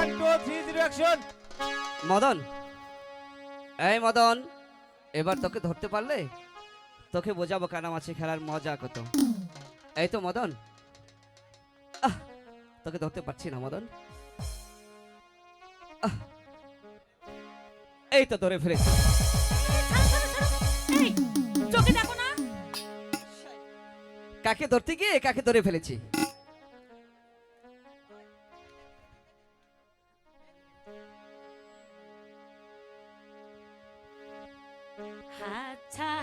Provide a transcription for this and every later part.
One two three zero action Madan. এই মদন এবার তোকে ধরতে পারলে? তোকে বোঝাবো কানামাছি খেলার মজা কত। এই তো মদন। তোকে ধরতে পারছি না মদন। আহ, এই তো ধরে ফেলেছি। চোখে দেখো না। কাকে ধরতে গিয়ে কাকে ধরে ফেলেছি? 하차.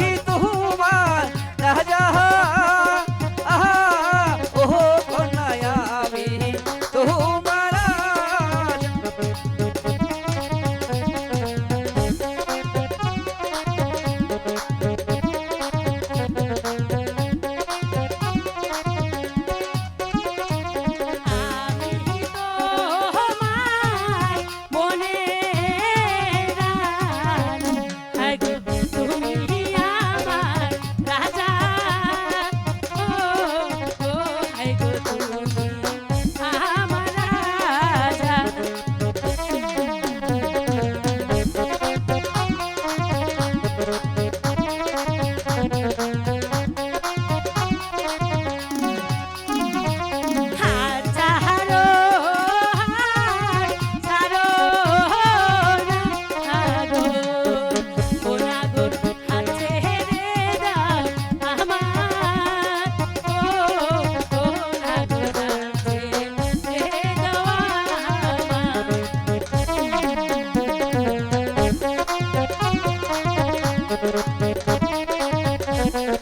ही तो हुआ